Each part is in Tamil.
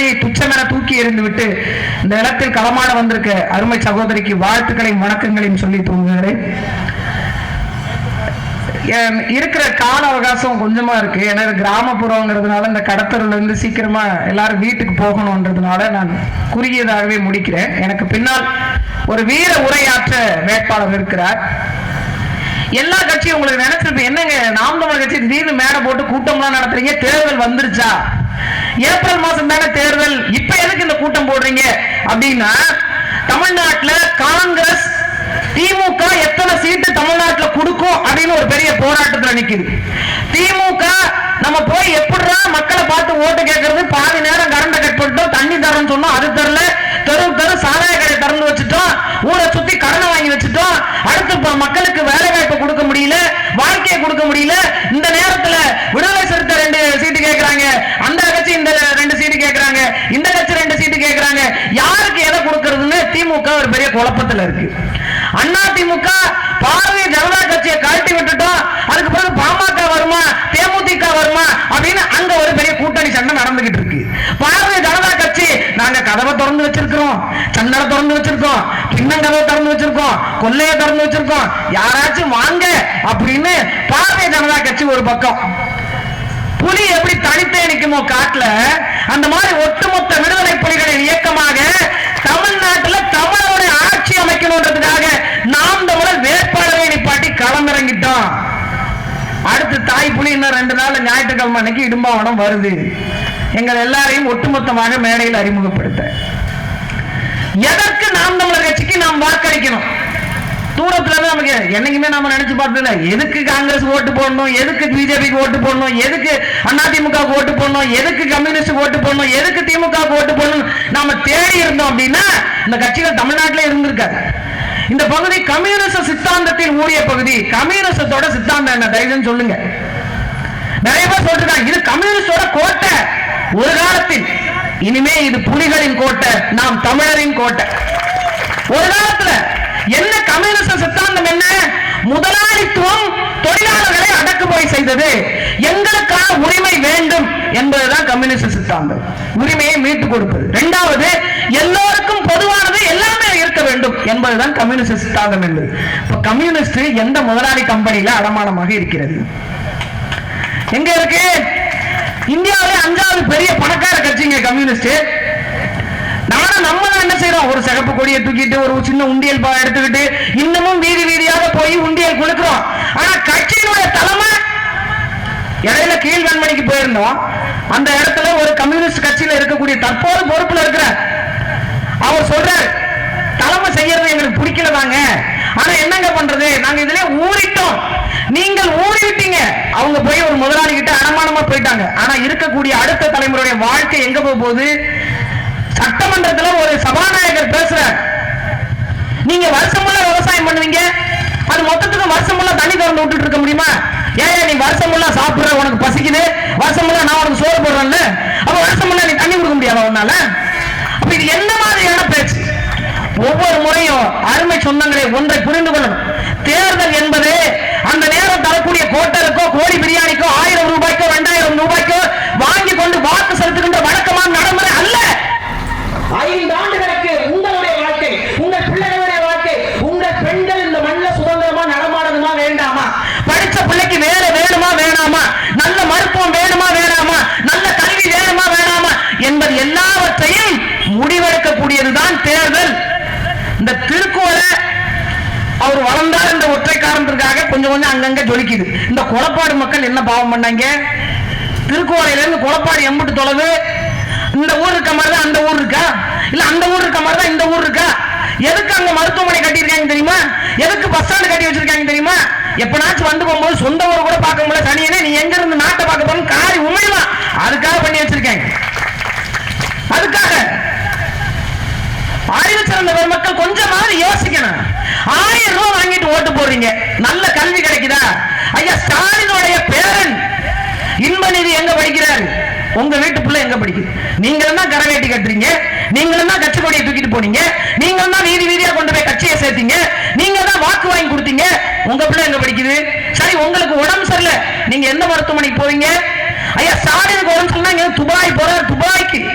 துச்சமென தூக்கி எறிந்து விட்டு இந்த இடத்தில் களமாட வந்திருக்க அருமை சகோதரிக்கு வாழ்த்துக்களையும் வணக்கங்களையும் சொல்லி தூங்குகிறேன். இருக்கிற கால அவகாசம் கொஞ்சமா இருக்கு. ஏன்னா கிராமப்புறங்கிறதுனால இந்த கடத்தருல இருந்து சீக்கிரமா எல்லாரும் வீட்டுக்கு போகணும்ன்றதுனால நான் குறுகியதாகவே முடிக்கிறேன். எனக்கு பின்னால் ஒரு வீர உரையாற்ற வேட்பாளர் இருக்கிறார். எல்லா கட்சியும் உங்களுக்கு நினைச்சிருப்பேன் என்னங்க நாம் தமிழ் கட்சி திடீர்னு மேடை போட்டு கூட்டம்லாம் நடத்துறீங்க தேர்தல் வந்துருச்சா? ஏப்ரல் மாசம் தானே தேர்தல். இப்ப எதுக்கு இந்த கூட்டம் போடுறீங்க? அப்படின்னா தமிழ்நாட்டுல காங்கிரஸ் திமுக எத்தனை சீட்டு தமிழ்நாட்டுல கொடுக்கும் அப்படின்னு ஒரு பெரிய போராட்டத்தில் நிக்குது. திமுக நம்ம போய் எப்படிதான் மக்களை பார்த்து ஓட்டு கேட்கறது பாதி நேரம் கரண்டை கட் பண்ணிட்டோம் தண்ணி தரேன்னு சொன்னோம் அது தரல தெரு தெரு சாராய கடை திறந்து வச்சுட்டோம் ஊரை சுத்தி கடனை வாங்கி வச்சுட்டோம் அடுத்து இப்ப மக்களுக்கு வேலை வாய்ப்பு கொடுக்க முடியல வாழ்க்கையை கொடுக்க முடியல இந்த நேரத்துல விடுதலை சிறுத்தை ரெண்டு சீட்டு கேக்குறாங்க அந்த கட்சி இந்த ரெண்டு சீட்டு கேக்குறாங்க இந்த கட்சி ரெண்டு சீட்டு கேக்குறாங்க யாருக்கு எதை கொடுக்கறதுன்னு திமுக ஒரு பெரிய குழப்பத்துல இருக்கு அண்ணா திமுக பாரதிய ஜனதா கட்சியை கழட்டி விட்டுட்டோம் அதுக்கு பிறகு பாமக வருமா தேமுதிக வருமா அப்படின்னு அங்க ஒரு பெரிய கூட்டணி சண்டை நடந்துகிட்டு இருக்கு பாரதிய ஜனதா கட்சி நாங்க கதவை திறந்து வச்சிருக்கிறோம். சன்னலை திறந்து வச்சிருக்கோம். பின்னங்கதவை திறந்து வச்சிருக்கோம். கொல்லையை திறந்து வச்சிருக்கோம். யாராச்சும் வாங்க அப்படின்னு பாரதிய ஜனதா கட்சி ஒரு பக்கம். புலி எப்படி தனித்தே நிற்குமோ காட்டுல அந்த மாதிரி ஒட்டுமொத்த விடுதலை புலிகளின் இயக்கமாக தமிழ்நாட்டுல தமிழருடைய ஆட்சி அமைக்கணுன்றதுக்காக நாம் தமிழர் வேட்பாளரை நிப்பாட்டி களமிறங்கிட்டோம் அடுத்து தாய் புலி இன்னும் ரெண்டு நாள் ஞாயிற்றுக்கிழமை அன்னைக்கு இடும்பாவனம் வருது. எங்கள் எல்லாரையும் ஒட்டுமொத்தமாக மேடையில் அறிமுகப்படுத்த. எதற்கு நாம் தமிழர் கட்சிக்கு நாம் வாக்களிக்கணும்? தூரத்துல நமக்கு என்னைக்குமே நம்ம நினைச்சு பார்த்ததில்ல எதுக்கு காங்கிரஸ் ஓட்டு போடணும்? எதுக்கு பிஜேபிக்கு ஓட்டு போடணும்? எதுக்கு அதிமுக ஓட்டு போடணும்? எதுக்கு கம்யூனிஸ்ட் ஓட்டு போடணும்? எதுக்கு திமுக ஓட்டு போடணும் நாம தேடி இருந்தோம் அப்படின்னா இந்த கட்சிகள் தமிழ்நாட்டிலே இருந்திருக்காது. இந்த பகுதி கம்யூனிச சித்தாந்தத்தில் ஊறிய பகுதி கம்யூனிசத்தோட சித்தாந்தம் என்ன? தயவுன்னு சொல்லுங்க. நிறைய பேர் சொல்றாங்க இது கம்யூனிஸ்டோட கோட்டை. ஒரு காலத்தில் இனிமே இது புலிகளின் கோட்டை நாம் தமிழரின் கோட்டை. ஒரு காலத்துல என்ன கம்யூனிச சித்தாந்தம் என்ன? முதலாளித்துவம் தொழிலாளர்களை அடக்குமுறை செய்தது. எங்களுக்கான உரிமை வேண்டும் என்பதுதான் கம்யூனிஸ்ட் சித்தாந்தம். உரிமையை மீட்டுக் கொடுப்பது. இரண்டாவது எல்லோருக்கும் பொதுவானது எல்லாமே இருக்க வேண்டும் என்பதுதான் கம்யூனிஸ்ட் சித்தாந்தம் என்பது. இப்ப கம்யூனிஸ்ட் எந்த முதலாளி கம்பெனியில அடமானமாக இருக்கிறது? எங்க இருக்கு? இந்தியாவிலே அஞ்சாவது பெரிய பணக்கார கட்சிங்க கம்யூனிஸ்ட் நானும் நம்ம தான் என்ன செய்யறோம் ஒரு சிகப்பு கொடியை தூக்கிட்டு ஒரு சின்ன உண்டியல் எடுத்துக்கிட்டு இன்னமும் வீதி வீதியாக போய் உண்டியல் கொடுக்கிறோம் ஆனா கட்சியினுடைய தலைமை இடையில கீழ்வன்மணிக்கு போயிருந்தோம். அந்த இடத்துல ஒரு கம்யூனிஸ்ட் கட்சியில இருக்கக்கூடிய தற்போது பொறுப்புல இருக்கிற அவர் சொல்றாரு தலைமை செய்யறது எங்களுக்கு பிடிக்கலதாங்க ஆனா என்னங்க பண்றது? நாங்க இதுல ஊறிட்டோம். நீங்கள் ஊறி விட்டீங்க அவங்க போய் ஒரு முதலாளி கிட்ட அடமானமா போயிட்டாங்க. ஆனா இருக்கக்கூடிய அடுத்த தலைமுறையுடைய வாழ்க்கை எங்க போக போகுது? சட்டமன்றத்துல ஒரு சபாநாயகர் பேசுறார். நீங்க வருஷமுள்ள விவசாயம் பண்ணுவீங்க. அது மொத்தத்துக்கு வருஷமுள்ள தண்ணி திறந்து விட்டுட்டு இருக்க முடியுமா? ஏன் நீ வருஷமுள்ள சாப்பிடுற உனக்கு பசிக்குது? வருஷமுள்ள நான் உனக்கு சோறு போடுறேன்ல. அப்ப வருஷமுள்ள நீ தண்ணி கொடுக்க முடியாதா உன்னால? அப்ப இது என்ன மாதிரியான பேச்சு? ஒவ்வொரு முறையும் அருமை சொந்தங்களை ஒன்றை புரிந்து கொள்ளணும் தேர்தல் என்பது அந்த நேரம் தரக்கூடிய கோட்டருக்கோ கோழி பிரியாணிக்கோ ஆயிரம் ரூபாய்க்கோ ரெண்டாயிரம் ரூபாய்க்கோ வாங்கி கொண்டு வாக்கு செலுத்துகின்ற வழக்கமான நடைமுறை அல்ல ஐந்து ஆண்டுகளுக்கு உங்களுடைய வாழ்க்கை உங்கள் பிள்ளைகளுடைய வாழ்க்கை உங்கள் பெண்கள் இந்த மண்ணில் சுதந்திரமா நடமாடணுமா வேண்டாமா படிச்ச பிள்ளைக்கு வேலை வேணுமா வேணாமா நல்ல மருத்துவம் வேணுமா வேணாமா நல்ல கல்வி வேணுமா வேணாமா என்பது எல்லாவற்றையும் முடிவெடுக்கக்கூடியதுதான் தேர்தல் இந்த திருக்குறளை அவர் வளர்ந்தார் என்ற ஒற்றை காரணத்திற்காக கொஞ்சம் கொஞ்சம் அங்கங்க ஜொலிக்குது. இந்த கொலப்பாடு மக்கள் என்ன பாவம் பண்ணாங்க? திருக்கோயில இருந்து குளப்பாடு எம்பிட்டு தொலைவு? இந்த ஊர் இருக்க மாதிரி தான் அந்த ஊர் இருக்கா? இல்ல அந்த ஊர் இருக்க மாதிரி தான் இந்த ஊர் இருக்கா? எதுக்கு அங்க மருத்துவமனை கட்டியிருக்காங்க தெரியுமா? எதுக்கு பஸ் ஸ்டாண்ட் கட்டி வச்சிருக்காங்க தெரியுமா? எப்பனாச்சும் வந்து போகும்போது சொந்த ஊர் கூட பார்க்க முடியல. தனியனே நீ எங்க இருந்து நாட்டை பார்க்க போறோம் காரி உண்மைதான் ஆயிரம் ரூபாய் வாங்கிட்டு ஓட்டு போடுறீங்க. நல்ல கல்வி கிடைக்குதா? ஐயா ஸ்டாலினுடைய பேரன் இன்பநிதி எங்க படிக்கிறார்? உங்க வீட்டு பிள்ளை எங்க படிக்குது? நீங்களும் தான் கரவேட்டி கட்டுறீங்க. நீங்களும் தான் கட்சி கொடியை தூக்கிட்டு போனீங்க. நீங்களும் தான் வீதி வீதியா கொண்டு போய் கட்சியை சேர்த்தீங்க. நீங்க தான் வாக்கு வாங்கி கொடுத்தீங்க. உங்க பிள்ளை எங்க படிக்குது? சரி உங்களுக்கு உடம்பு சரியில்லை. நீங்க எந்த மருத்துவமனைக்கு போவீங்க? ஐயா ஸ்டாலினுக்கு உடம்பு சரியில்லை துபாய் போறார். துபாய்க்கு.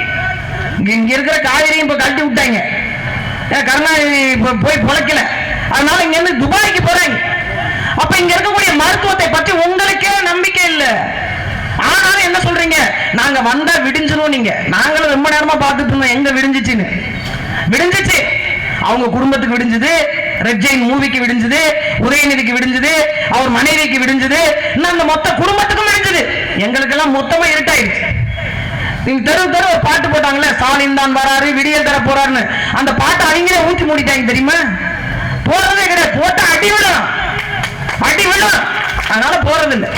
இங்க- இருக்கிற காவிரியும் இப்ப கழட்டி விட்டாங்க. ஏன் கருணாநிதி போய் பொழைக்கல? அதனால இங்க இருந்து துபாய்க்கு போறாங்க அப்ப இங்க இருக்கக்கூடிய மருத்துவத்தை பற்றி உங்களுக்கே நம்பிக்கை இல்லை. ஆனாலும் என்ன சொல்றீங்க? நாங்க வந்தா விடிஞ்சிரும் நீங்க. நாங்களும் ரொம்ப நேரமா பார்த்துட்டு இருந்தோம். எங்க விடிஞ்சிச்சுன்னு. விடிஞ்சிச்சு. அவங்க குடும்பத்துக்கு விடிஞ்சது. ரெட் ஜெயின் மூவிக்கு விடிஞ்சது. உதயநிதிக்கு விடிஞ்சது. அவர் மனைவிக்கு விடிஞ்சது. இன்னும் அந்த மொத்த குடும்பத்துக்கும் விடிஞ்சது. எங்களுக்கெல்லாம் மொத்தமா இருட்டாயிருச்சு நீங்க தெரு தெரு ஒரு பாட்டு போட்டாங்களே ஸ்டாலின் தான் வராரு விடியல் தர போறாருன்னு. அந்த பாட்டை அவங்களே ஊற்றி மூடிட்டாங்க தெரியுமா? போட்டு அடி விடும் அடி விடும் அதனால போறது இல்லை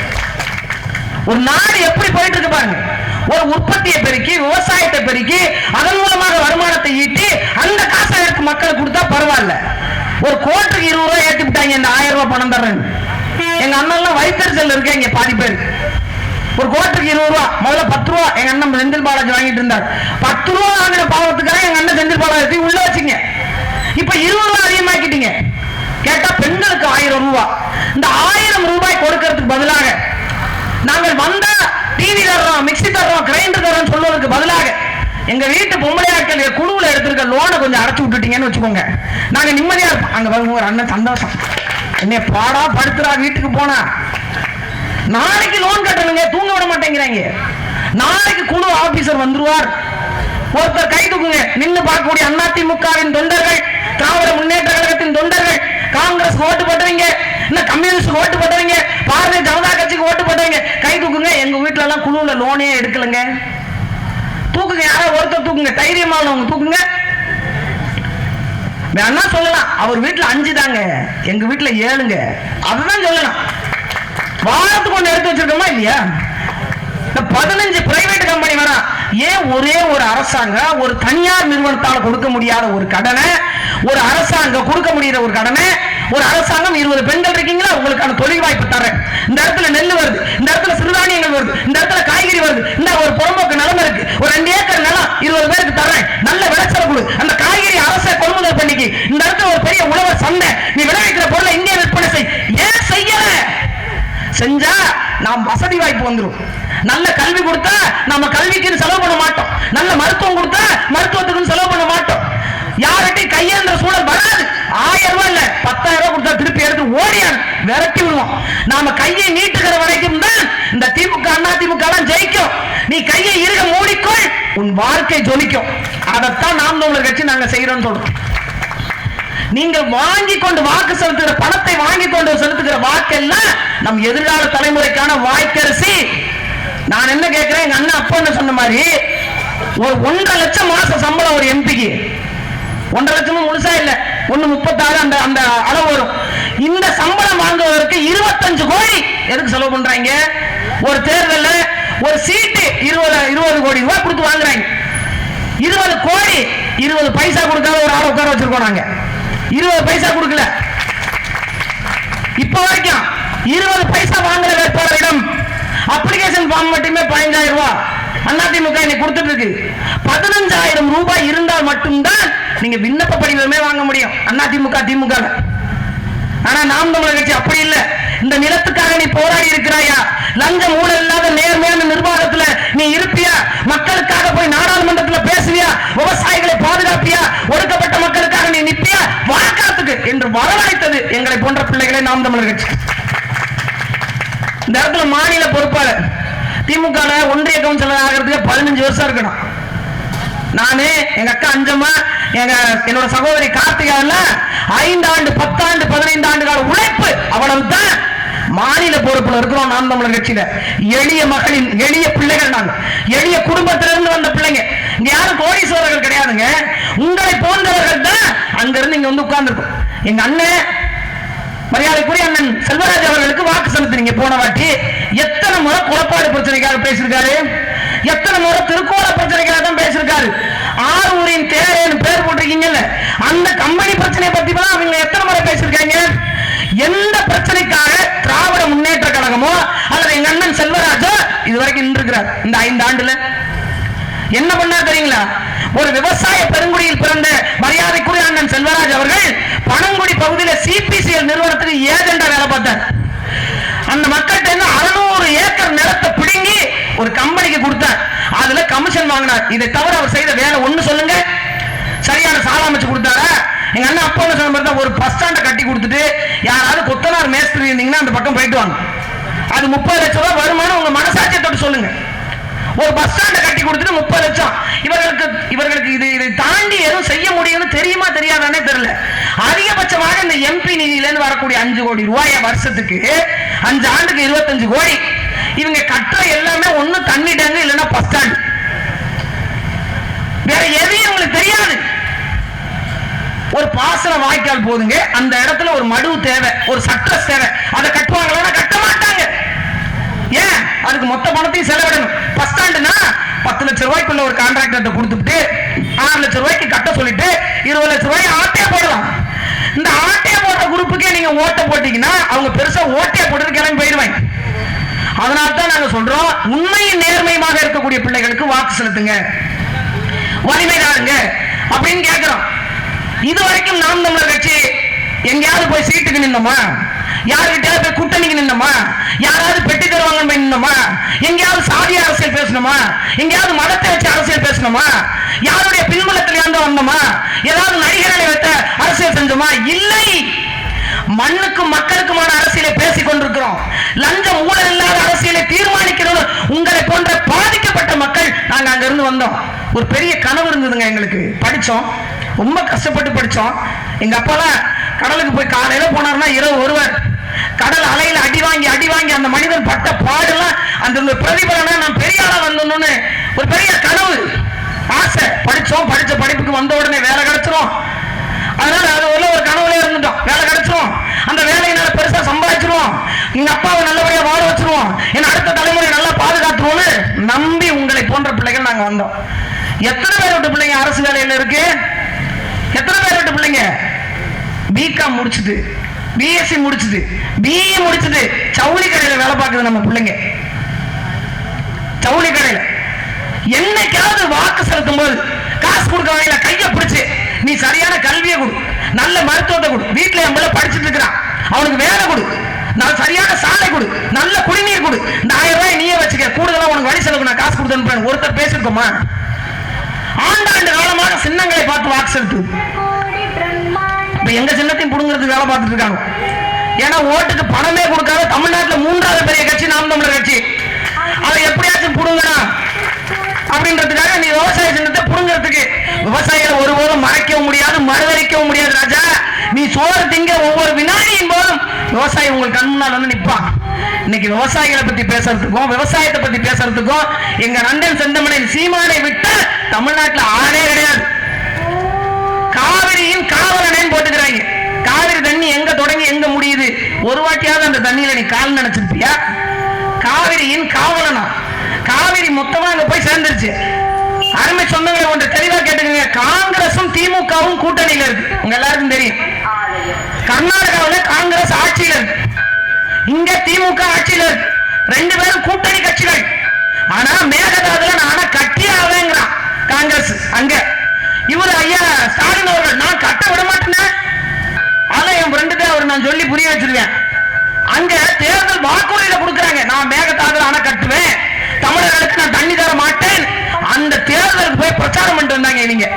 ஒரு நாடு எப்படி போயிட்டு இருக்கு பாருங்க. ஒரு உற்பத்தியை பெருக்கி விவசாயத்தை பெருக்கி அதன் மூலமாக வருமானத்தை ஈட்டி அந்த காசை எடுத்து மக்களுக்கு கொடுத்தா பரவாயில்ல. ஒரு கோட்டுக்கு இருபது ரூபாய் ஏற்றி விட்டாங்க இந்த ஆயிரம் ரூபாய் பணம் தர்றேன் எங்க அண்ணன்லாம் வைத்தறிச்சல் இருக்கு இங்க பாதி பேர். ஒரு கோட்டுக்கு இருபது ரூபா முதல்ல பத்து ரூபா எங்க அண்ணன் செந்தில் பாலாஜி வாங்கிட்டு இருந்தார். பத்து ரூபா வாங்கின பாவத்துக்காக எங்க அண்ணன் செந்தில் பாலாஜி உள்ள வச்சுங்க. இப்ப இருபது ரூபா அதிகமாக்கிட்டீங்க. கேட்டா பெண்களுக்கு ஆயிரம் ரூபாய் இந்த ஆயிரம் ரூபாய் கொடுக்கறதுக்கு பதிலாக நாங்கள் வந்த டிவி தர்றோம் மிக்ஸி தர்றோம் கிரைண்டர் தர்றோம் சொல்வதற்கு பதிலாக எங்க வீட்டு பொம்பளையாட்கள் குழுவில் எடுத்திருக்க லோனை கொஞ்சம் அடைச்சு விட்டுட்டீங்கன்னு வச்சுக்கோங்க. நாங்க நிம்மதியா இருப்போம். அங்க பாருங்க ஒரு அண்ணன் சந்தோஷம். என்னைய பாடா படுத்துறா வீட்டுக்கு போனா. நாளைக்கு லோன் கட்டணுங்க தூங்க விட மாட்டேங்கிறாங்க. நாளைக்கு குழு ஆபீசர் வந்துருவார். ஒருத்தர் கை தூக்குங்க. நின்னு பார்க்கக்கூடிய அதிமுகவின் தொண்டர்கள் திராவிட முன்னேற்ற கழகத்தின் தொண்டர்கள் காங்கிரஸ் ஓட்டு போட்டவங்க என்ன கம்யூனிஸ்ட் ஓட்டு போட்டவங்க பாரதிய ஜனதா கட்சிக்கு ஓட்டு போட்டவங்க கை தூக்குங்க. எங்க வீட்டுல எல்லாம் குழுவுல லோனே எடுக்கலங்க. தூக்குங்க. யாரோ ஒருத்தர் தூக்குங்க. தைரியமானவங்க தூக்குங்க. வேணா சொல்லலாம். அவர் வீட்டுல அஞ்சு தாங்க. எங்க வீட்டுல ஏழுங்க. அதுதான் சொல்லலாம் வாரத்துக்கு ஒண்ணு எடுத்து வச்சிருக்கோமா இல்லையா? இந்த பதினஞ்சு பிரைவேட் கம்பெனி வரா ஏன் ஒரே ஒரு அரசாங்கம் ஒரு தனியார் நிறுவனத்தால் கொடுக்க முடியாத ஒரு கடனை ஒரு அரசாங்கம் கொடுக்க முடியற ஒரு கடனை ஒரு அரசாங்கம் இருபது பெண்கள் இருக்கீங்களா? உங்களுக்கான தொழில் வாய்ப்பு தரேன். இந்த இடத்துல நெல் வருது. இந்த இடத்துல சிறுதானியங்கள் வருது. இந்த இடத்துல காய்கறி வருது. இந்த ஒரு புறம்போக்கு நிலமை இருக்கு. ஒரு ரெண்டு ஏக்கர் நிலம் இருபது பேருக்கு தரேன். நல்ல விளைச்சல் கொடு. அந்த காய்கறி அரசை கொள்முதல் பண்ணிக்கு. இந்த இடத்துல ஒரு பெரிய உழவர் சந்தை. நீ விளைவிக்கிற பொருளை இங்கே விற்பனை செய். ஏன் செய்யல? செஞ்சா நாம் வசதி வாய்ப்பு வந்துடும் நல்ல கல்வி கொடுத்தா நம்ம கல்விக்கு செலவு பண்ண மாட்டோம். நல்ல மருத்துவம் கொடுத்தா மருத்துவத்துக்கு செலவு பண்ண மாட்டோம். யார்கிட்டையும் கையேந்திர சூழல் வராது. ஆயிரம் ரூபாய் இல்ல பத்தாயிரம் ரூபாய் கொடுத்தா திருப்பி எடுத்து ஓடியான் விரட்டி விடுவோம். நாம கையை நீட்டுகிற வரைக்கும் தான் இந்த திமுக அண்ணா திமுக எல்லாம் ஜெயிக்கும். நீ கையை இருக மூடிக்கொள் உன் வாழ்க்கை ஜொலிக்கும். அதைத்தான் நாம் தமிழர் கட்சி நாங்க செய்யறோம்னு சொல்றோம். நீங்கள் வாங்கி கொண்டு வாக்கு செலுத்துகிற பணத்தை வாங்கி கொண்டு செலுத்துகிற வாக்கெல்லாம் நம் எதிர்கால தலைமுறைக்கான வாய்க்கரசி. நான் என்ன கேட்கிறேன்? எங்க அண்ணன் அப்ப என்ன சொன்ன மாதிரி ஒரு ஒன்றரை லட்சம் மாச சம்பளம் ஒரு எம்பிக்கு ஒன்றரை லட்சமும் முழுசா இல்ல. ஒண்ணு முப்பத்தாறு அந்த அந்த அளவு வரும். இந்த சம்பளம் வாங்குவதற்கு இருபத்தஞ்சு கோடி எதுக்கு செலவு பண்றாங்க? ஒரு தேர்தலில் ஒரு சீட்டு இருபது இருபது கோடி ரூபாய் கொடுத்து வாங்குறாங்க. இருபது கோடி இருபது பைசா கொடுக்காத ஒரு ஆள் உட்கார வச்சிருக்கோம் நாங்க. இருபது பைசா கொடுக்கல. இப்ப வரைக்கும் இருபது பைசா வாங்குற வேட்பாளரிடம் அப்ளிகேஷன் ஃபார்ம் மட்டுமே பதினஞ்சாயிரம் ரூபாய் அதிமுக இன்னைக்கு கொடுத்துட்டு இருக்கு. பதினஞ்சாயிரம் ரூபாய் இருந்தால் மட்டும்தான் நீங்க விண்ணப்ப படிவமே வாங்க முடியும். அண்ணா திமுக திமுக ஆனா நாம் தமிழர் கட்சி அப்படி இல்ல. இந்த நிலத்துக்காக நீ போராடி இருக்கிறாயா? லஞ்சம் ஊழல் இல்லாத நேர்மையான நிர்வாகத்துல நீ இருப்பியா? மக்களுக்காக போய் நாடாளுமன்றத்துல பேசுவியா? விவசாயிகளை பாதுகாப்பியா? ஒடுக்கப்பட்ட மக்களுக்காக நீ நிப்பியா? வாக்காத்துக்கு என்று வரவழைத்தது எங்களை போன்ற பிள்ளைகளை நாம் தமிழர் கட்சி. இந்த இடத்துல மாநில பொறுப்பாளர் திமுக ஒன்றிய கவுன்சிலர் ஆகிறதுக்கு பதினஞ்சு வருஷம் இருக்கணும். நானு எங்க அக்கா அஞ்சம்மா எங்க என்னோட சகோதரி கார்த்திகா ஐந்து ஐந்தாண்டு பத்தாண்டு பதினைந்து ஆண்டு கால உழைப்பு அவ்வளவுதான். மாநில பொறுப்புல இருக்கிறோம் நாம் தமிழர் கட்சியில. எளிய மகளின் எளிய பிள்ளைகள் நாங்க. எளிய குடும்பத்திலிருந்து வந்த பிள்ளைங்க. இங்க யாரும் கோடீஸ்வரர்கள் கிடையாதுங்க. உங்களை போன்றவர்கள் தான் அங்க இருந்து இங்க வந்து உட்கார்ந்துருக்கும். எங்க அண்ணன் மரியாதைக்குரிய அண்ணன் செல்வராஜ் அவர்களுக்கு வாக்கு செலுத்தினீங்க போன வாட்டி. எத்தனை முறை குழப்பாடு பிரச்சனைக்காக பேசியிருக்காரு? எத்தனை முறை திருக்கோள பிரச்சனைக்காக தான் பேசியிருக்காரு? ஆரூரின் தேரேன்னு பேர் போட்டிருக்கீங்கல்ல அந்த கம்பெனி பிரச்சனையை பத்தி தான் அவங்க எத்தனை முறை பேசியிருக்காங்க? எந்த பிரச்சனைக்காக திராவிட முன்னேற்ற கழகமோ அல்லது எங்க அண்ணன் செல்வராஜோ இது வரைக்கும் நின்றுக்கிறார் இந்த ஐந்து ஆண்டுல? என்ன பண்ணார் தெரியுங்களா? ஒரு விவசாய பெருங்குடியில் பிறந்த மரியாதைக்குரிய அண்ணன் செல்வராஜ் அவர்கள் பனங்குடி பகுதியில சிபிசிஎல் நிறுவனத்துக்கு ஏஜெண்டா வேலை பார்த்தார். அந்த மக்கள்கிட்ட இருந்து அறுநூறு ஏக்கர் நிலத்தை பிடுங்கி ஒரு கம்பெனிக்கு கொடுத்தார். அதுல கமிஷன் வாங்கினார். இதை தவிர அவர் செய்த வேலை ஒண்ணு சொல்லுங்க. சரியான சாலை அமைச்சு கொடுத்தாரா? எங்க அண்ணன் அப்பா சொன்ன மாதிரி தான் ஒரு பஸ் ஸ்டாண்டை கட்டி கொடுத்துட்டு யாராவது கொத்தனார் மேஸ்திரி இருந்தீங்கன்னா அந்த பக்கம் போயிட்டு வாங்க. அது முப்பது லட்சம் ரூபாய் வருமானம் உங்க மனசாட்சியை தொட்டு சொல்லுங்க. ஒரு பஸ் ஸ்டாண்டை கட்டி கொடுத்துட்டு முப்பது லட்சம். இவர்களுக்கு இவர்களுக்கு இது இதை தாண்டி எதுவும் செய்ய முடியும்னு தெரியுமா தெரியாதானே தெரியல. அதிகபட்சமாக இந்த எம்பி நிதியிலேருந்து வரக்கூடிய அஞ்சு கோடி ரூபாய் வருஷத்துக்கு அஞ்சு ஆண்டுக்கு இருபத்தஞ்சு கோடி. இவங்க கட்டுற எல்லாமே ஒண்ணு தண்ணி டேங்கு இல்லைன்னா பஸ் ஸ்டாண்ட் வேற எதையும் உங்களுக்கு தெரியாது. ஒரு பாசன வாய்க்கால் போதுங்க. அந்த இடத்துல ஒரு மடு தேவை ஒரு சட்ரஸ் தேவை. அதை கட்டுவாங்களா? கட்ட மாட்டாங்க. ஏன்? அதுக்கு மொத்த பணத்தையும் செலவிடணும். பஸ் ஸ்டாண்டுனா பத்து லட்சம் ரூபாய்க்குள்ள ஒரு கான்ட்ராக்டர் கொடுத்துட்டு ஆறு லட்சம் ரூபாய்க்கு கட்ட சொல்லிட்டு இருபது லட்சம் ரூபாய் ஆட்டே போடலாம். இந்த ஆட்டே போட்ட குரூப்புக்கே நீங்க ஓட்டை போட்டீங்கன்னா அவங்க பெருசா ஓட்டே போட்டு கிளம்பி போயிடுவாங்க. அதனால தான் நாங்க சொல்றோம் உண்மையின் நேர்மையுமாக இருக்கக்கூடிய பிள்ளைகளுக்கு வாக்கு செலுத்துங்க. வலிமை தாருங்க. அப்படின்னு கேட்கிறோம் இது வரைக்கும் நாம் தமிழர் கட்சி எங்கேயாவது போய் சீட்டுக்கு நின்னோமா? யாருக்கிட்டயாவது போய் கூட்டணிக்கு நின்னோமா? யாராவது பெட்டி தருவாங்கன்னு போய் நின்னோமா? எங்கேயாவது சாதி அரசியல் பேசணுமா? எங்கேயாவது மதத்தை வச்சு அரசியல் பேசணுமா? யாருடைய பின்புலத்திலேருந்து வந்தோமா? ஏதாவது நடிகர்களை வைத்த அரசியல் செஞ்சோமா? இல்லை. மண்ணுக்கும் மக்களுக்குமான அரசியலை பேசிக் கொண்டிருக்கிறோம். லஞ்சம் ஊழல் இல்லாத அரசியலை தீர்மானிக்கிறோம் உங்களை போன்ற பாதிக்கப்பட்ட மக்கள் நாங்க அங்க இருந்து வந்தோம். ஒரு பெரிய கனவு இருந்ததுங்க எங்களுக்கு. படிச்சோம். ரொம்ப கஷ்டப்பட்டு படிச்சோம். எங்க அப்பாலாம் கடலுக்கு போய் காலையில போனார்னா இரவு ஒருவர். கடல் அலையில அடி வாங்கி அடி வாங்கி அந்த மனிதன் பட்ட பாடெல்லாம் அந்த பிரதிபலனா நான் பெரிய ஆளா வந்தோம்னு ஒரு பெரிய கனவு. ஆசை. படிச்சோம் படிச்ச படிப்புக்கு வந்த உடனே வேலை கிடைச்சிரும். அதனால அது உள்ள ஒரு கனவுல இருந்துட்டோம். வேலை கிடைச்சிரும். அந்த வேலையினால பெருசா சம்பாதிச்சிருவோம். எங்க அப்பாவை நல்லபடியா வாழ வச்சிருவோம். என் அடுத்த தலைமுறை நல்லா பாதுகாத்துருவோம்னு நம்பி உங்களை போன்ற பிள்ளைகள் நாங்க வந்தோம். எத்தனை பேர் விட்டு பிள்ளைங்க அரசு வேலையில இருக்கு? எத்தனை பேர் விட்டு பிள்ளைங்க? பிகாம் முடிச்சுது. பிஎஸ்சி முடிச்சுது. பிஇ முடிச்சுது. சவுளி கடையில வேலை பார்க்குது நம்ம பிள்ளைங்க. சவுளி கடையில என்னைக்காவது வாக்கு செலுத்தும் போது காசு கொடுக்க வகையில கையை பிடிச்சு நீ சரியான கல்வியை கொடு நல்ல மருத்துவத்தை கொடு வீட்டுல என் பிள்ளை படிச்சுட்டு இருக்கிறான் அவனுக்கு வேலை கொடு நான் சரியான சாலை கொடு நல்ல குடிநீர் கொடு இந்த ஆயிரம் ரூபாய் நீயே வச்சுக்க கூடுதலா உனக்கு வழி செலவு நான் காசு கொடுத்தேன் ஒருத்தர் பேசிருக்கோமா ஆண்டாண்டு காலமாக சின்னங்களை பார்த்து வாக்கு செலுத்து. இப்ப எங்க சின்னத்தையும் புடுங்கிறதுக்கு வேலை பார்த்துட்டு இருக்காங்க. ஏன்னா ஓட்டுக்கு பணமே கொடுக்காத தமிழ்நாட்டுல மூன்றாவது பெரிய கட்சி நாம் தமிழர் கட்சி அதை எப்படியாச்சும் புடுங்கடா அப்படின்றதுக்காக நீ விவசாய சின்னத்தை புடுங்கிறதுக்கு. விவசாயிகளை ஒருபோதும் மறைக்கவும் முடியாது மறுதளிக்கவும் முடியாது ராஜா. நீ சோறு திங்க ஒவ்வொரு வினாடியின் போதும் விவசாயி உங்களுக்கு கண் முன்னால் வந்து நிற்பான் இன்னைக்கு விவசாயிகளை பத்தி பேசுறதுக்கும் விவசாயத்தை பத்தி பேசுறதுக்கும் எங்க நண்டன் செந்தமனின் சீமானை விட்டு தமிழ்நாட்டில் ஆளே கிடையாது. காவிரியின் காவலனையும் போட்டுக்கிறாங்க. காவிரி தண்ணி எங்க தொடங்கி எங்க முடியுது? ஒரு வாட்டியாவது அந்த தண்ணியில நீ கால் நினைச்சிருப்பியா? காவிரியின் காவலனா காவிரி மொத்தமா அங்க போய் சேர்ந்துருச்சு. அருமை சொந்தங்களை ஒன்று தெளிவா கேட்டுக்கங்க. காங்கிரசும் திமுகவும் கூட்டணியில இருக்கு. உங்க எல்லாருக்கும் தெரியும். கர்நாடகாவில் காங்கிரஸ் ஆட்சியில இருக்கு. இங்க திமுக ஆட்சியில இருக்கு. ரெண்டு பேரும் கூட்டணி கட்சிகள். ஆனா மேகதாதுல நானா கட்டி ஆவேங்கிறான் காங்கிரஸ். அங்க. இவர் ஐயா ஸ்டாலின் அவர்கள் நான் கட்ட விட மாட்டேன். அதான் என் ஃப்ரெண்டுக்கு அவர் நான் சொல்லி புரிய வச்சிருவேன். அங்க தேர்தல் வாக்குறுதியில கொடுக்குறாங்க. நான் மேகதாதுல ஆனா கட்டுவேன். தமிழர்களுக்கு நான் தண்ணி தர மாட்டேன். அந்த தேர்தலுக்கு போய் பிரச்சாரம் பண்ணிட்டு வந்தாங்க நீங்க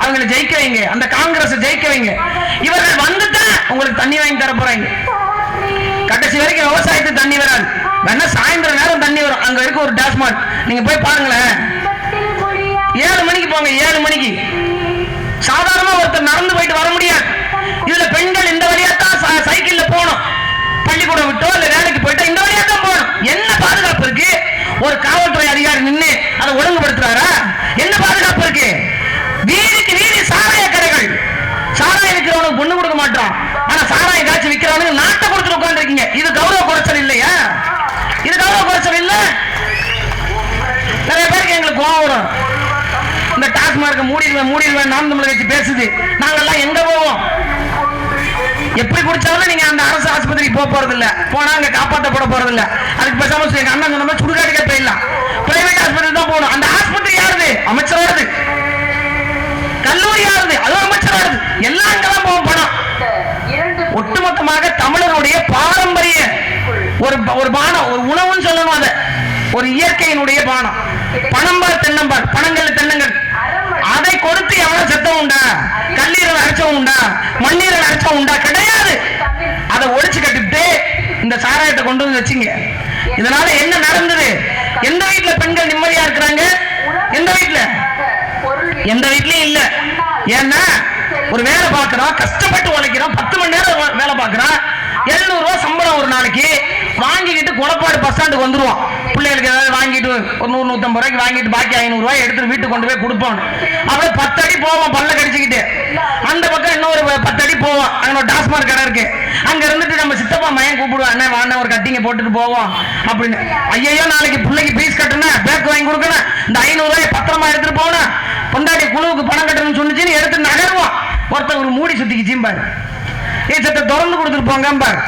அவங்களை ஜெயிக்க வைங்க. அந்த காங்கிரஸ் ஜெயிக்க வைங்க. இவர்கள் வந்துட்டா உங்களுக்கு தண்ணி வாங்கி தர போறாங்க. கடைசி வரைக்கும் விவசாயத்துக்கு தண்ணி வராது. வேணா சாயந்தரம் நேரம் தண்ணி வரும். அங்க இருக்க ஒரு டாஸ்மார்ட் நீங்க போய் பாருங்களேன். ஏழு மணிக்கு போங்க. ஏழு மணிக்கு. சாதாரணமா ஒருத்தர் நடந்து போயிட்டு வர முடியாது. இதுல பெண்கள் இந்த வழியா தான் ச- சைக்கிள்ல போகணும். பொண்ணு ஆனா சாராயம் காய்ச்சி விற்கிறவனுக்கு நாட்டை கொடுத்துட்டு உட்காந்துருக்கீங்க இது கௌரவ குறைச்சல் இல்லையா? இது கௌரவ குறைச்சல் இல்ல? நிறைய பேருக்கு எங்களுக்கு கோவம் வரும். இந்த டாஸ்மார்க் மூடிடுவேன் மூடிடுவேன் நாம் தமிழர் கட்சி பேசுது. நாங்கெல்லாம் எங்க போவோம்? எப்படி குடிச்சாலும் நீங்க அந்த அரசு ஆஸ்பத்திரிக்கு போக போறது இல்ல போனா அங்க காப்பாற்றப்பட போறது இல்ல அதுக்கு பேசாம எங்க அண்ணன் சொன்ன மாதிரி சுடுகாட்டுக்கே போயிடலாம். பிரைவேட் ஆஸ்பத்திரி தான் போகணும். அந்த ஆஸ்பத்திரி யாருது? அமைச்சரோடது. கல்லூரி அது அதுவும் எல்லாம் அங்கதான் போகும் பணம். ஒட்டுமொத்தமாக தமிழருடைய பாரம்பரிய ஒரு ஒரு பானம் ஒரு உணவுன்னு சொல்லணும் அதை. ஒரு இயற்கையினுடைய பானம். பணம்பார் தென்னம்பார் பணங்கள் தென்னங்கள். அதை கொடுத்து எவ்வளவு செத்தம் உண்டா? கல்லீரல் அரைச்சம் உண்டா? மண்ணீரல் அரைச்சம் உண்டா? கிடையாது. அதை ஒழிச்சு கட்டிட்டு இந்த சாராயத்தை கொண்டு வந்து வச்சுங்க. இதனால என்ன நடந்தது? எந்த வீட்டுல பெண்கள் நிம்மதியா இருக்கிறாங்க? எந்த வீட்டுல? எந்த வீட்லயும் இல்ல. ஏன்னா ஒரு வேலை பார்க்கறோம் கஷ்டப்பட்டு உழைக்கிறோம் பத்து மணி நேரம் வேலை பார்க்கறோம் எழுநூறு ரூபா சம்பளம் ஒரு நாளைக்கு வாங்கிக்கிட்டு குடப்பாடு பஸ் ஸ்டாண்டுக்கு வந்துருவோம் பிள்ளைகளுக்கு ஏதாவது வாங்கிட்டு ஒரு நூறு நூத்தம்பது ரூபாய்க்கு வாங்கிட்டு பாக்கி ஐநூறு ரூபாய் எடுத்துட்டு வீட்டுக்கு கொண்டு போய் கொடுப்போம் அப்படியே பத்து அடி போவோம் பல்ல கடிச்சுக்கிட்டு. அந்த பக்கம் இன்னொரு பத்து அடி போவோம் அங்க ஒரு கடை இருக்கு. இருந்துட்டு நம்ம சித்தப்பா மயன் கூப்பிடுவோம் அண்ணன் வாண்ணே ஒரு கட்டிங்க போட்டுட்டு போவோம். அப்படின்னு. ஐயோ நாளைக்கு பிள்ளைக்கு பீஸ் கட்டணும் பேக் வாங்கி கொடுக்கணும் இந்த ஐநூறு ரூபாய் பத்திரமா எடுத்துட்டு போகணும். பொண்டாட்டி குழுவுக்கு பணம் கட்டணும்னு சொன்னிச்சுன்னு எடுத்து நகருவோம். ஒருத்தர் ஒரு மூடி சுத்திக்கு ஜிம்பாரு ஏ சத்த திறந்து கொடுத்துட்டு போங்கம்பாரு.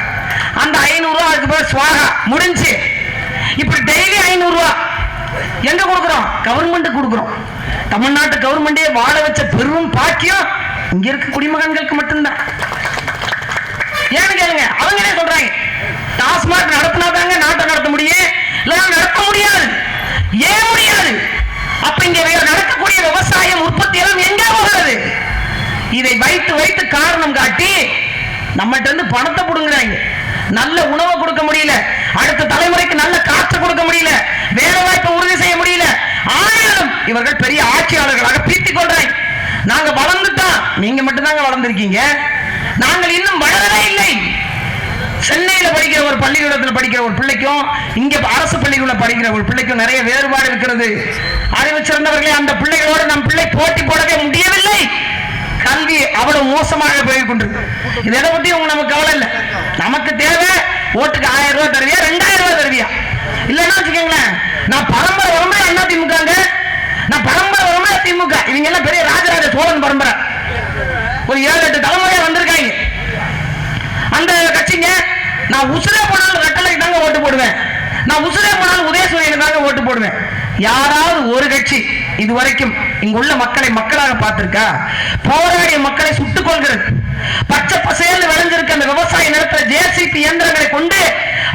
அந்த ஐநூறு ரூபா அதுக்கு பேர் சுவாகா. முடிஞ்சு. இப்படி டெய்லி ஐநூறு ரூபா எங்க கொடுக்குறோம்? கவர்மெண்ட் கொடுக்குறோம். தமிழ்நாட்டு கவர்மெண்டே வாழ வச்ச பெரும் பாக்கியம் இங்க இருக்க குடிமகன்களுக்கு மட்டும்தான். ஏன்னு கேளுங்க. அவங்களே சொல்றாங்க. டாஸ்மாக் நடத்தினாதாங்க நாட்டை நடத்த முடியும். இல்லைன்னா நடத்த முடியாது. ஏன் முடியாது? அப்ப இங்க நடக்கக்கூடிய விவசாயம் உற்பத்தி எல்லாம் எங்க போகிறது? இதை வைத்து வைத்து காரணம் காட்டி நம்மகிட்ட இருந்து பணத்தை புடுங்குறாங்க. நல்ல உணவை கொடுக்க முடியல. அடுத்த தலைமுறைக்கு நல்ல காற்று கொடுக்க முடியல. வேலை வாய்ப்பை உறுதி செய்ய முடியல. ஆயிரம் இவர்கள் பெரிய ஆட்சியாளர்களாக பீத்திக் கொள்றாங்க. நாங்க வளர்ந்துட்டோம் நீங்க மட்டும்தாங்க வளர்ந்துருக்கீங்க. நாங்கள் இன்னும் வளரவே இல்லை. சென்னையில படிக்கிற ஒரு பள்ளிக்கூடத்தில் படிக்கிற ஒரு பிள்ளைக்கும் இங்க அரசு பள்ளிக்கூட படிக்கிற ஒரு பிள்ளைக்கும் நிறைய வேறுபாடு இருக்கிறது. அறிவு சிறந்தவர்களே அந்த பிள்ளைகளோடு நம் பிள்ளை போட்டி போடவே முடியவில்லை. கல்வி அவ்வளவு மோசமாக போய் கொண்டிருக்கு இது எதை பத்தி உங்க நமக்கு கவலை இல்லை. நமக்கு தேவை ஓட்டுக்கு ஆயிரம் ரூபாய் தருவியா ரெண்டாயிரம் ரூபாய் தருவியா? இல்லைன்னா வச்சுக்கோங்களேன் நான் பரம்பரை பரம்பரை அண்ணா திமுகங்க? நான் பரம்பரை பரம்பரை திமுக. இவங்க எல்லாம் பெரிய ராஜராஜ சோழன் பரம்பரை. ஒரு ஏழு எட்டு தலைமுறையா வந்திருக்காங்க. அந்த கட்சிங்க நான் உசுரே போனாலும் கட்டளைக்கு தாங்க ஓட்டு போடுவேன். நான் உசுரே போனாலும் உதயசூரியனுக்காக தாங்க ஓட்டு போடுவேன். யாராவது ஒரு கட்சி இதுவரைக்கும் இங்குள்ள மக்களை மக்களாக பார்த்திருக்கா? போராடிய மக்களை சுட்டுக் கொள்கிறது பச்சை பசேல் விளைஞ்சிருக்க அந்த விவசாய நிலத்தில் ஜேசிபி இயந்திரங்களை கொண்டு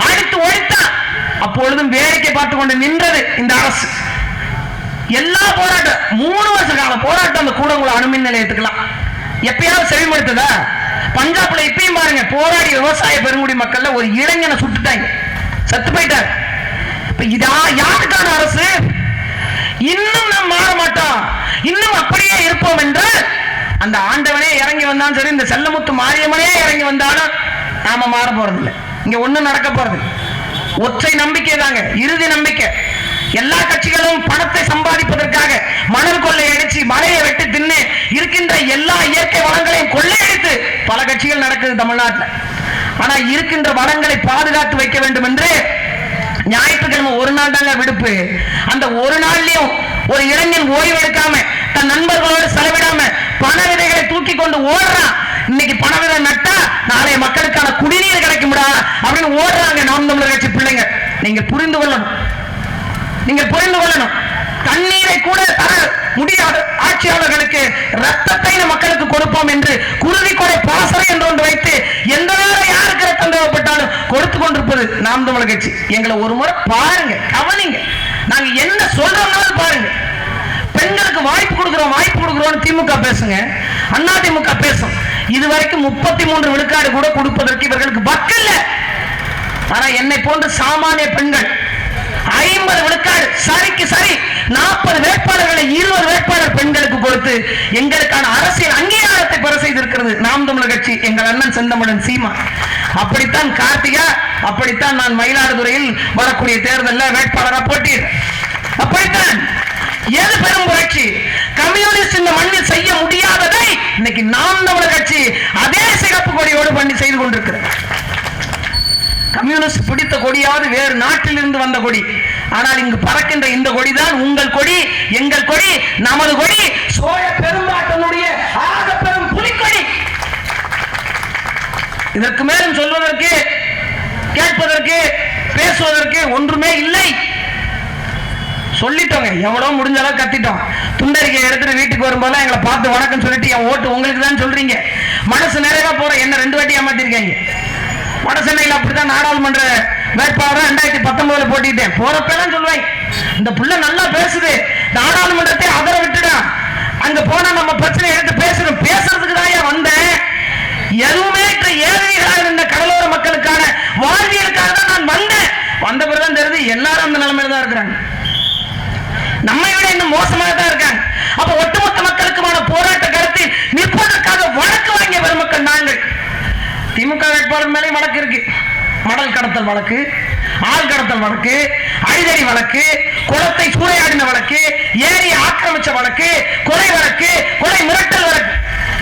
அடித்து ஒழித்தா அப்பொழுதும் வேடிக்கை பார்த்து கொண்டு நின்றது இந்த அரசு. எல்லா போராட்டம் மூணு வருஷ கால போராட்டம் அந்த கூடங்குளம் அணுமின் நிலையத்துக்கெல்லாம். எப்பயாவது செவிமடுத்ததா? பஞ்சாப்ல இப்பயும் பாருங்க போராடி விவசாய பெருங்குடி மக்கள்ல ஒரு இளைஞனை சுட்டுட்டாங்க. செத்து போயிட்டார் இப்ப இதா யாருக்கான அரசு? இன்னும் நாம் மாற மாட்டோம். இன்னும் அப்படியே இருப்போம் என்று அந்த ஆண்டவனே இறங்கி வந்தாலும் சரி இந்த செல்லமுத்து மாரியம்மனே இறங்கி வந்தாலும் நாம மாற போறதில்லை. இங்க ஒன்றும் நடக்க போறது ஒற்றை நம்பிக்கை தாங்க இறுதி நம்பிக்கை. எல்லா கட்சிகளும் பணத்தை சம்பாதிப்பதற்காக மணல் கொள்ளையடிச்சு மலையை வெட்டி தின்னு இருக்கின்ற எல்லா இயற்கை வளங்களையும் கொள்ளையடித்து பல கட்சிகள் நடக்குது தமிழ்நாட்டில். ஆனா இருக்கின்ற வளங்களை பாதுகாத்து வைக்க வேண்டும் என்று ஞாயிற்றுக்கிழமை ஒரு நாள் தாங்க விடுப்பு. அந்த ஒரு நாள்லயும் ஒரு இளைஞன் ஓய்வு எடுக்காம தன் நண்பர்களோடு செலவிடாம பண விதைகளை தூக்கி கொண்டு ஓடுறான் இன்னைக்கு பண விதை நட்டா நாளைய மக்களுக்கான குடிநீர் கிடைக்கும்டா அப்படின்னு ஓடுறாங்க நாம் தமிழர் கட்சி பிள்ளைங்க. நீங்க புரிந்து கொள்ளணும். நீங்க புரிந்து கொள்ளணும். தண்ணீரை கூட தர முடியாத ஆட்சியாளர்களுக்கு ரத்தத்தை மக்களுக்கு கொடுப்போம் என்று குருதி கொடை பாசறை என்று ஒன்று வைத்து எந்த நேரம் யாருக்கு ரத்தம் தேவைப்பட்டாலும் கொடுத்து கொண்டிருப்பது நாம் தமிழ் கட்சி. எங்களை ஒரு முறை பாருங்க கவனிங்க. நாங்க என்ன சொல்றோம்னாலும் பாருங்க. பெண்களுக்கு வாய்ப்பு கொடுக்குறோம் வாய்ப்பு கொடுக்குறோம் திமுக பேசுங்க. அண்ணா திமுக பேசும். இதுவரைக்கும் முப்பத்தி மூன்று விழுக்காடு கூட கொடுப்பதற்கு இவர்களுக்கு வக்கில்ல. ஆனா என்னை போன்ற சாமானிய பெண்கள் ஐம்பது விழுக்காடு சரிக்கு சரி நாற்பது வேட்பாளர்களை இருபது வேட்பாளர் பெண்களுக்கு கொடுத்து எங்களுக்கான அரசியல் அங்கீகாரத்தை பெற செய்திருக்கிறது நாம் தமிழர் கட்சி. எங்கள் அண்ணன் செந்தமிழன் சீமா. அப்படித்தான் கார்த்திகா அப்படித்தான் நான் மயிலாடுதுறையில் வரக்கூடிய தேர்தலில் வேட்பாளராக போட்டியிடுறேன் அப்படித்தான் எது பெரும் புரட்சி? கம்யூனிஸ்ட் இந்த மண்ணில் செய்ய முடியாததை இன்னைக்கு நாம் தமிழர் கட்சி அதே சிகப்பு கொடியோடு பண்ணி செய்து கொண்டிருக்கிறது. கம்யூனிஸ்ட் பிடித்த கொடியாவது வேறு நாட்டிலிருந்து வந்த கொடி. ஆனால் இங்கு பறக்கின்ற இந்த கொடிதான் உங்கள் கொடி எங்கள் கொடி நமது கொடி சோழ பெரும்பாட்டனுடைய ஆக பெரும் புலிக்கொடி. இதற்கு மேலும் சொல்வதற்கு கேட்பதற்கு பேசுவதற்கு ஒன்றுமே இல்லை. சொல்லிட்டோங்க எவ்வளவு முடிஞ்ச அளவு கத்திட்டோம். துண்டறிக்கை எடுத்துட்டு வீட்டுக்கு வரும்போது எங்களை பார்த்து வணக்கம் சொல்லிட்டு என் ஓட்டு உங்களுக்கு தான் சொல்றீங்க. மனசு நிறைவா போற என்ன ரெண்டு வாட்டி ஏமாத்திருக்காங்க. வட சென்னையில் அப்படித்தான் நாடாளுமன்ற வேட்பாளராக ரெண்டாயிரத்தி பத்தொன்பதுல போட்டிட்டேன் போறப்பெல்லாம் சொல்லுவாங்க இந்த புள்ள நல்லா பேசுது நாடாளுமன்றத்தை அதர விட்டுடா. அங்க போனா நம்ம பிரச்சனை எடுத்து பேசணும். பேசுறதுக்கு தான் வந்தேன் எதுவுமே ஏழைகளாக இருந்த கடலோர மக்களுக்கான வாழ்வியலுக்காக தான் நான் வந்தேன் வந்த பிறகுதான் தெரியுது எல்லாரும் அந்த நிலைமையில தான் இருக்கிறாங்க நம்மை விட இன்னும் மோசமாக தான் இருக்காங்க அப்ப ஒட்டுமொத்த மக்களுக்குமான போராட்ட கருத்தில் நிற்பதற்காக வழக்கு வாங்கிய பெருமக்கள் நாங்கள் திமுக வேட்பாளர் மேலே வழக்கு இருக்கு. மடல் கடத்தல் வழக்கு ஆள் கடத்தல் வழக்கு அழிதறி வழக்கு குளத்தை சூறையாடின வழக்கு ஏரி ஆக்கிரமிச்ச வழக்கு கொலை வழக்கு கொலை மிரட்டல் வழக்கு.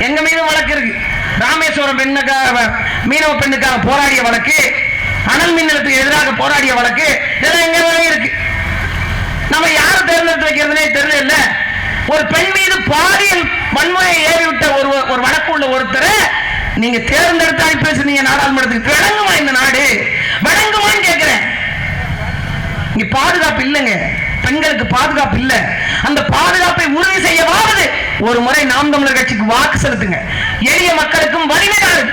எங்க மீது வழக்கு இருக்கு? ராமேஸ்வரம் பெண்ணுக்காக மீனவ பெண்ணுக்காக போராடிய வழக்கு அனல் மின்னலுக்கு எதிராக போராடிய வழக்கு இதெல்லாம் எங்க இருக்கு? நம்ம யாரை தேர்ந்தெடுத்து வைக்கிறதுனே தெரியல. இல்ல ஒரு பெண் மீது பாலியல் வன்முறையை ஏறிவிட்ட ஒரு ஒரு வழக்கு உள்ள ஒருத்தரை நீங்க தேர்ந்தெடுத்தால் பேசுனீங்க நாடாளுமன்றத்துக்கு விளங்குமா இந்த நாடு? விளங்குமான்னு கேட்கிறேன் இங்க பாதுகாப்பு இல்லைங்க. பெண்களுக்கு பாதுகாப்பு இல்ல. அந்த பாதுகாப்பை உறுதி செய்யவாவது ஒரு முறை நாம் தமிழர் கட்சிக்கு வாக்கு செலுத்துங்க. எளிய மக்களுக்கும் வலிமையாளர்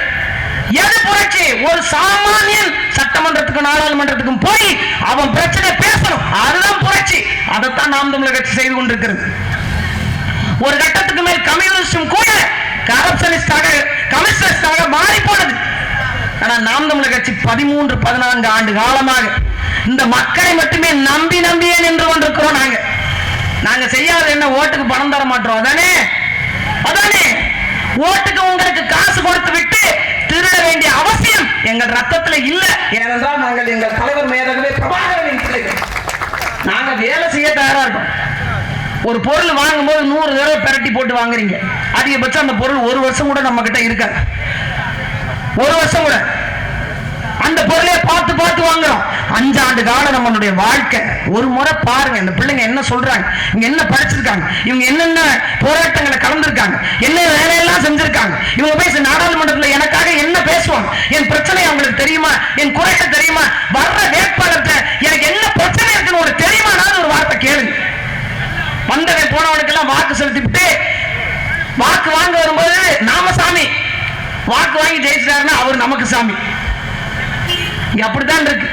எது புரட்சி? ஒரு சாமானியன் சட்டமன்றத்துக்கும் நாடாளுமன்றத்துக்கும் போய் அவன் பிரச்சனை பேசணும். அதுதான் புரட்சி. அதைத்தான் நாம் தமிழர் கட்சி செய்து கொண்டிருக்கிறது. ஒரு கட்டத்துக்கு மேல் கம்யூனிஸ்டும் கூட கரப்ஷனிஸ்டாக கமிஷனிஸ்டாக மாறி போனது ஆனா நாம் தமிழர் கட்சி பதிமூன்று பதினான்கு ஆண்டு காலமாக இந்த மக்களை மட்டுமே நம்பி நம்பியே நின்று கொண்டிருக்கிறோம் நாங்க. நாங்க செய்யாத என்ன ஓட்டுக்கு பணம் தர மாட்டோம். அதானே? அதானே? ஓட்டுக்கு உங்களுக்கு காசு கொடுத்து விட்டு திருட வேண்டிய அவசியம் எங்கள் ரத்தத்துல இல்ல. ஏனென்றால் நாங்கள் எங்கள் தலைவர் மேதகவே பிரபாகரன் நாங்கள் நாங்க வேலை செய்ய தயாரா இருக்கோம். ஒரு பொருள் வாங்கும்போது நூறு தடவை பிரட்டி போட்டு வாங்குறீங்க. அதிகபட்சம் அந்த பொருள் ஒரு வருஷம் கூட நம்ம கிட்ட இருக்காது. ஒரு வருஷம் கூட. அந்த பொருளை பார்த்து பார்த்து வாங்குறோம். அஞ்சாண்டு காலம் நம்மளுடைய வாழ்க்கை. ஒரு முறை பாருங்க இந்த பிள்ளைங்க என்ன சொல்றாங்க? இவங்க என்ன படிச்சிருக்காங்க? இவங்க என்னென்ன போராட்டங்களை கலந்துருக்காங்க? என்ன வேலையெல்லாம் செஞ்சிருக்காங்க? இவங்க போய் நாடாளுமன்றத்தில் எனக்காக என்ன பேசுவாங்க? என் பிரச்சனை அவங்களுக்கு தெரியுமா? என் குறைகள் தெரியுமா? வர்ற வேட்பாளர்கிட்ட எனக்கு என்ன பிரச்சனை இருக்குன்னு ஒரு தெரியுமானாலும் ஒரு வார்த்தை கேளுங்க. வந்தவன் போனவனுக்கெல்லாம் வாக்கு செலுத்திவிட்டு வாக்கு வாங்க வரும்போது நாம சாமி. வாக்கு வாங்கி ஜெயிச்சிட்டாருன்னா அவர் நமக்கு சாமி. இங்க அப்படித்தான் இருக்கு.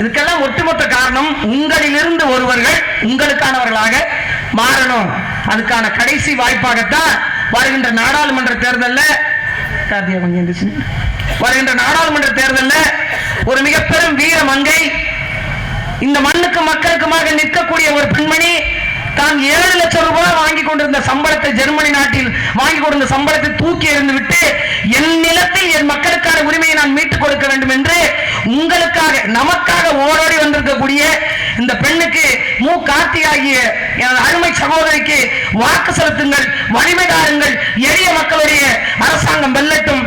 இதுக்கெல்லாம் ஒட்டுமொத்த காரணம் உங்களிலிருந்து ஒருவர்கள் உங்களுக்கானவர்களாக மாறணும். அதுக்கான கடைசி வாய்ப்பாகத்தான் வருகின்ற நாடாளுமன்ற தேர்தலில் கார்த்தியா வருகின்ற நாடாளுமன்ற தேர்தலில் ஒரு மிக பெரும் வீர மங்கை இந்த மண்ணுக்கு மக்களுக்குமாக நிற்கக்கூடிய ஒரு பெண்மணி தான் ஏழு லட்சம் ரூபாய் வாங்கி கொண்டிருந்த சம்பளத்தை ஜெர்மனி நாட்டில் வாங்கி கொண்டிருந்த சம்பளத்தை தூக்கி எறிந்து விட்டு என் நிலத்தில் என் மக்களுக்கான உரிமையை நான் மீட்டுக் கொடுக்க வேண்டும் என்று உங்களுக்காக நமக்காக ஓடோடி வந்திருக்கக்கூடிய இந்த பெண்ணுக்கு மு. கார்த்தி ஆகிய எனது அருமை சகோதரிக்கு வாக்கு செலுத்துங்கள் வலிமைதாருங்கள் எளிய மக்களுடைய அரசாங்கம் வெல்லட்டும்.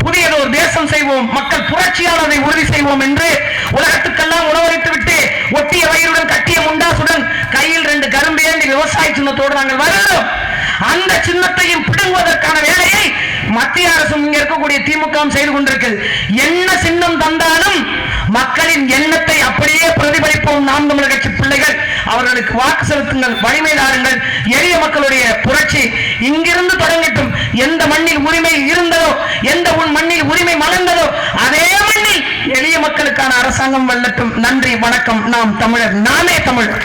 புதியதோர் தேசம் செய்வோம் மக்கள் புரட்சியாளரை உறுதி செய்வோம் என்று உலகத்துக்கெல்லாம் உணவளித்து விட்டு ஒட்டிய வயிறுடன் கட்டிய முண்டாசுடன் கையில் ரெண்டு கரும்பு விவசாய சின்னத்தோடு நாங்கள் வருகிறோம். அந்த சின்னத்தையும் பிடுங்குவதற்கான வேலையை மத்திய அரசும் இங்க இருக்கக்கூடிய திமுக செய்து கொண்டிருக்கிறது. என்ன சின்னம் தந்தாலும் மக்களின் எண்ணத்தை அப்படியே பிரதிபலிப்போம். நாம் தமிழர் கட்சி பிள்ளைகள் அவர்களுக்கு வாக்கு செலுத்துங்கள் வலிமை தாருங்கள். எளிய மக்களுடைய புரட்சி இங்கிருந்து தொடங்கட்டும். எந்த மண்ணில் உரிமை இருந்ததோ எந்த உன் மண்ணில் உரிமை மலர்ந்ததோ அதே எளிய மக்களுக்கான அரசாங்கம் வல்லட்டும். நன்றி வணக்கம். நாம் தமிழர் நாமே தமிழர்.